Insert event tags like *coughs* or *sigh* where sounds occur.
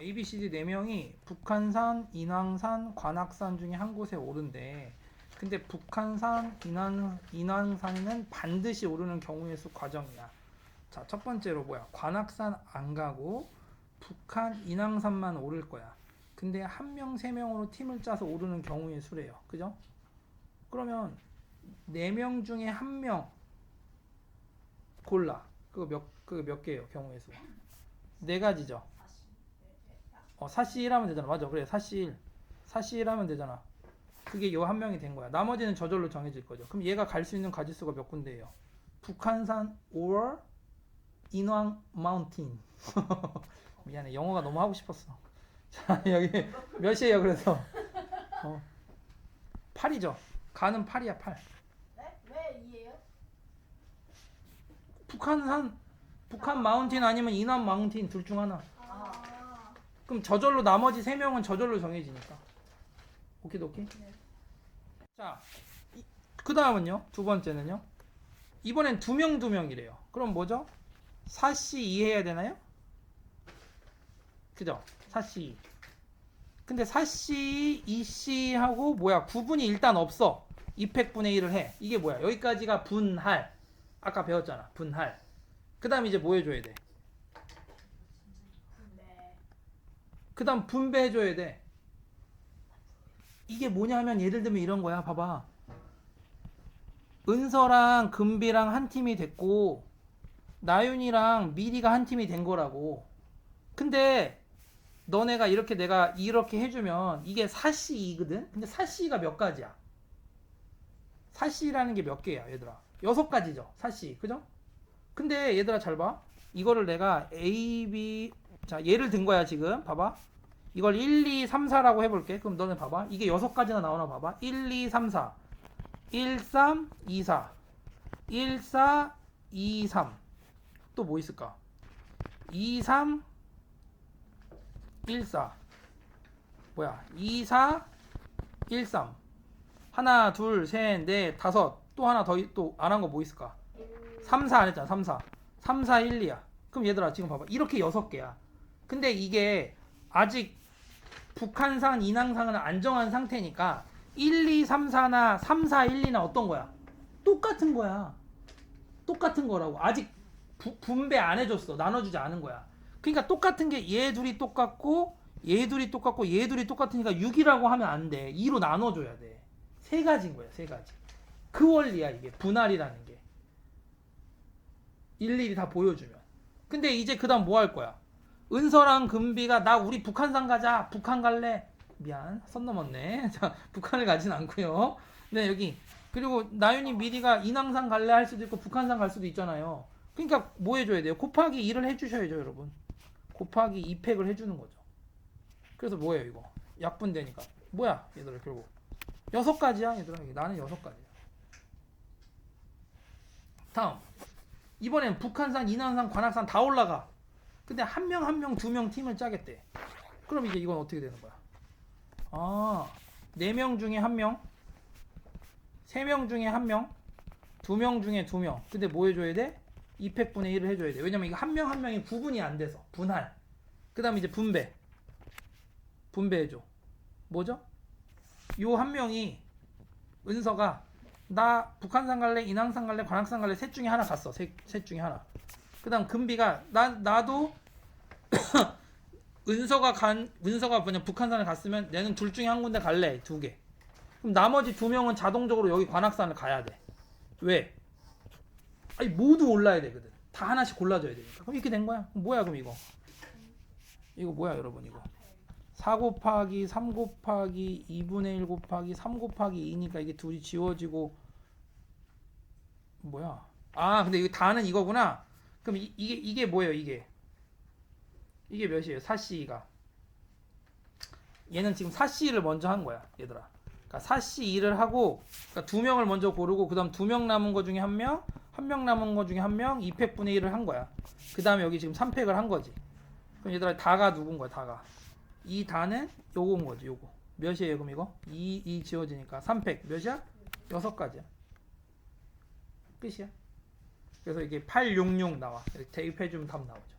A, B, C, D 네 명이 북한산, 인왕산, 관악산 중에 한 곳에 오른대. 근데 북한산, 인왕, 인왕산은 반드시 오르는 경우의 수 과정이야. 자, 첫 번째로 뭐야? 관악산 안 가고 북한, 인왕산만 오를 거야. 근데 한 명, 세 명으로 팀을 짜서 오르는 경우의 수래요. 그죠? 그러면 네 명 중에 한 명 골라. 그거 몇, 그거 몇 개예요? 경우의 수. 네 가지죠. 어, 1 하면 되잖아. 맞아. 그래. 사시 1. 사시 1 하면 되잖아. 그게 요 한 명이 된 거야. 나머지는 저절로 정해질 거죠. 그럼 얘가 갈 수 있는 가지수가 몇 군데예요? 북한산 or 인왕 마운틴. *laughs* 미안해. 영어가 너무 하고 싶었어. *laughs* 자, 여기 몇 시에요? 그래서 어. 8이죠. 가는 8이야, 8. 네? 왜 이에요? 북한산 북한 마운틴 아니면 인왕 마운틴 둘 중 하나. 아. 그럼 저절로 나머지 세 명은 저절로 정해지니까. 오케이 오케이. 네. 자, 그 다음은요. 두 번째는요. 이번엔 두 명 두 명이래요. 그럼 뭐죠? 사씨 이해해야 되나요? 그죠? 사씨. 근데 사씨 이씨하고 뭐야 구분이 일단 없어. 이펙분의 1을 해. 이게 뭐야? 여기까지가 분할. 아까 배웠잖아. 분할. 그 다음 이제 뭐 해줘야 돼? 그 다음 분배해줘야 돼. 이게 뭐냐 하면 예를 들면 이런 거야. 봐봐. 은서랑 금비랑 한 팀이 됐고, 나윤이랑 미리가 한 팀이 된 거라고. 근데, 너네가 이렇게 내가 이렇게 해주면 이게 사시이거든? 근데 사시가 몇 가지야? 사시라는 게 몇 개야, 얘들아? 여섯 가지죠. 사시. 그죠? 근데 얘들아 잘 봐. 이거를 내가 A, B, 자, 예를 든 거야, 지금. 봐봐. 이걸 1, 2, 3, 4라고 해볼게. 그럼 너네 봐봐. 이게 여섯 가지나 나오나 봐봐. 1, 2, 3, 4. 1, 3, 2, 4. 1, 4, 2, 3. 또 뭐 있을까? 2, 3, 1, 4. 뭐야? 2, 4, 1, 3. 하나, 둘, 셋, 넷, 다섯. 또 하나 더, 또 안 한 거 뭐 있을까? 3, 4 안 했잖아. 3, 4. 3, 4, 1, 2야. 그럼 얘들아, 지금 봐봐. 이렇게 여섯 개야. 근데 이게 아직 북한산, 인왕산은 안 정한 상태니까 1, 2, 3, 4나 3, 4, 1, 2나 어떤 거야? 똑같은 거야. 똑같은 거라고. 아직 부- 분배 안 해줬어. 나눠주지 않은 거야. 그러니까 똑같은 게 얘 둘이 똑같고 얘 둘이 똑같고 얘 둘이 똑같으니까 6이라고 하면 안 돼. 2로 나눠줘야 돼. 세 가지인 거야. 세 가지. 그 원리야 이게 분할이라는 게. 일일이 다 보여주면. 근데 이제 그 다음 뭐 할 거야? 은서랑 금비가 나 우리 북한산 가자. 북한 갈래. 미안. 선 넘었네. *laughs* 자, 북한을 가진 않고요. 네, 여기. 그리고 나윤이 미리가 인왕산 갈래 할 수도 있고 북한산 갈 수도 있잖아요. 그러니까 뭐 해줘야 돼요? 곱하기 2를 해주셔야죠, 여러분. 곱하기 2팩을 해주는 거죠. 그래서 뭐예요, 이거? 약분되니까. 뭐야, 얘들아, 결국. 여섯 가지야, 얘들아. 나는 여섯 가지야. 다음. 이번엔 북한산, 인왕산, 관악산 다 올라가. 근데 한 명 한 명 두 명 팀을 짜겠대. 그럼 이제 이건 어떻게 되는 거야? 아, 네 명 중에 한 명, 세 명 중에 한 명, 두 명 중에 두 명. 근데 뭐 해줘야 돼? 2팩분의 1을 해줘야 돼. 왜냐면 이거 한 명 한 명이 구분이 안 돼서 분할. 그 다음 이제 분배. 분배해줘. 뭐죠? 요 한 명이 은서가 나 북한산 갈래, 인왕산 갈래, 관악산 갈래 셋 중에 하나 갔어. 셋, 셋 중에 하나. 그다음 금비가 나 나도 *coughs* 은서가 간 은서가 뭐냐 북한산을 갔으면 내는 둘 중에 한 군데 갈래 두 개. 그럼 나머지 두 명은 자동적으로 여기 관악산을 가야 돼. 왜? 아니 모두 올라야 되거든. 다 하나씩 골라줘야 되니까. 그럼 이렇게 된 거야. 뭐야 그럼 이거? 이거 뭐야 여러분 이거? 4 곱하기 3 곱하기 2분의 1 곱하기 3 곱하기 2니까 이게 둘이 지워지고 뭐야? 아 근데 이거 다는 이거구나. 그럼 이, 이게 이게 뭐예요 이게? 이게 몇이에요? 4C가 얘는 지금 4C를 먼저 한 거야 얘들아. 그러니까 4C 2를 하고 그러니까 두 명을 먼저 고르고 그 다음 두 명 남은 거 중에 한 명, 한 명 남은 거 중에 한 명, 2팩분의 1을 한 거야. 그 다음에 여기 지금 3팩을 한 거지. 그럼 얘들아 다가 누군 거야 다가? 이 다는 요거인 거지 요거. 몇이에요 그럼 이거? 2, 2 지워지니까 3팩 몇이야? 여섯 가지야. 끝이야. 그래서 이게 866 나와. 이렇게 대입해주면 답 나오죠.